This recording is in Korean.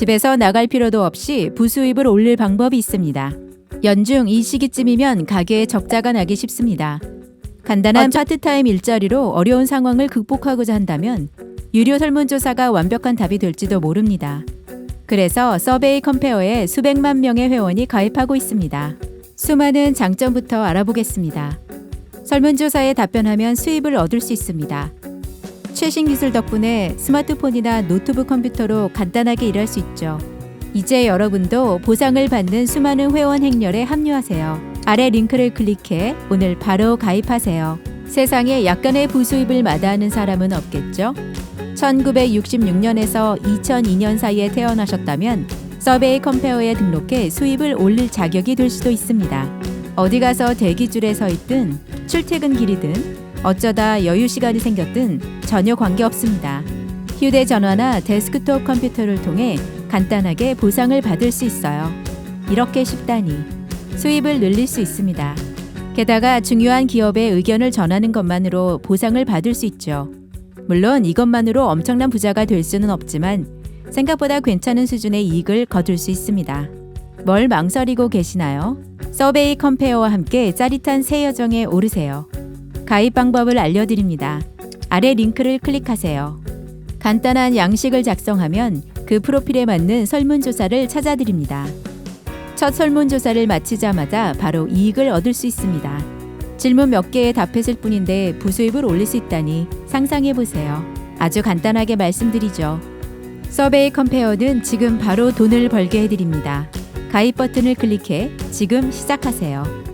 집에서 나갈 필요도 없이 부수입을 올릴 방법이 있습니다. 연중 이 시기쯤이면 가게에 적자가 나기 쉽습니다. 간단한 어쩌- 파트타임 일자리로 어려운 상황을 극복하고자 한다면 유료 설문조사가 완벽한 답이 될지도 모릅니다. 그래서 서베이 컴페어에 수백만 명의 회원이 가입하고 있습니다. 수많은 장점부터 알아보겠습니다. 설문조사에 답변하면 수입을 얻을 수 있습니다. 최신 기술 덕분에 스마트폰이나 노트북 컴퓨터로 간단하게 일할 수 있죠. 이제 여러분도 보상을 받는 수많은 회원 행렬에 합류하세요. 아래 링크를 클릭해 오늘 바로 가입하세요. 세상에 약간의 부수입을 마다하는 사람은 없겠죠? 1966년에서 2002년 사이에 태어나셨다면 서베이 컴페어에 등록해 수입을 올릴 자격이 될 수도 있습니다. 어디 가서 대기줄에 서 있든 출퇴근 길이든 어쩌다 여유 시간이 생겼든 전혀 관계 없습니다. 휴대전화나 데스크톱 컴퓨터를 통해 간단하게 보상을 받을 수 있어요. 이렇게 쉽다니 수입을 늘릴 수 있습니다. 게다가 중요한 기업의 의견을 전하는 것만으로 보상을 받을 수 있죠. 물론 이것만으로 엄청난 부자가 될 수는 없지만 생각보다 괜찮은 수준의 이익을 거둘 수 있습니다. 뭘 망설이고 계시나요? 서베이 컴페어와 함께 짜릿한 새 여정에 오르세요. 가입 방법을 알려드립니다. 아래 링크를 클릭하세요. 간단한 양식을 작성하면 그 프로필에 맞는 설문조사를 찾아드립니다. 첫 설문조사를 마치자마자 바로 이익을 얻을 수 있습니다. 질문 몇 개에 답했을 뿐인데 부수입을 올릴 수 있다니 상상해 보세요. 아주 간단하게 말씀드리죠. 서베이 컴페어는 지금 바로 돈을 벌게 해드립니다. 가입 버튼을 클릭해 지금 시작하세요.